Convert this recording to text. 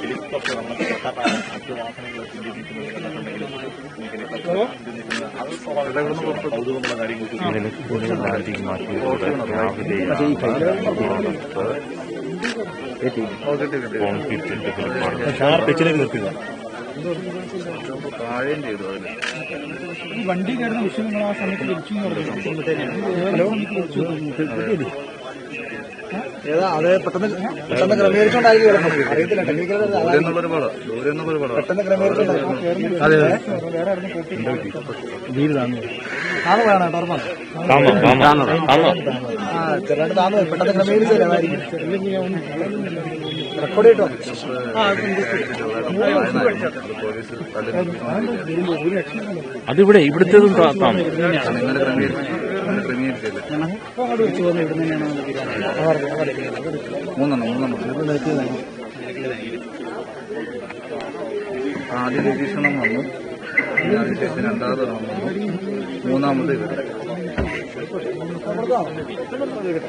Helicopter നമ്മുടെ സർക്കാർ മറ്റു വാഹനങ്ങൾ കൗതുകമുള്ള കാര്യങ്ങൾ പിച്ചിലേക്ക് നിർത്തുക വണ്ടി കയറുന്ന വിഷയങ്ങൾ ആ സമയത്ത് ലഭിച്ചു ഹലോ? ഏതാ? അത് പെട്ടെന്ന് പെട്ടെന്ന് ക്രമീകരിച്ചോണ്ടായിരിക്കും കിടന്നത് അറിയത്തില്ല ടെക്നിക്കൽ പെട്ടെന്ന് ക്രമീകരിച്ചോണ്ടായിരിക്കും ചെറുതായിട്ട് താന്ന്. പെട്ടെന്ന് റെക്കോർഡ് കിട്ടോ അതിവിടെ ഇവിടുത്തേതും മൂന്നെണ്ണം മൂന്നെണ്ണം ആദ്യ നിരീക്ഷണം വന്നു അതിനുശേഷം രണ്ടാമത് വന്നു മൂന്നാമത് ഇവർ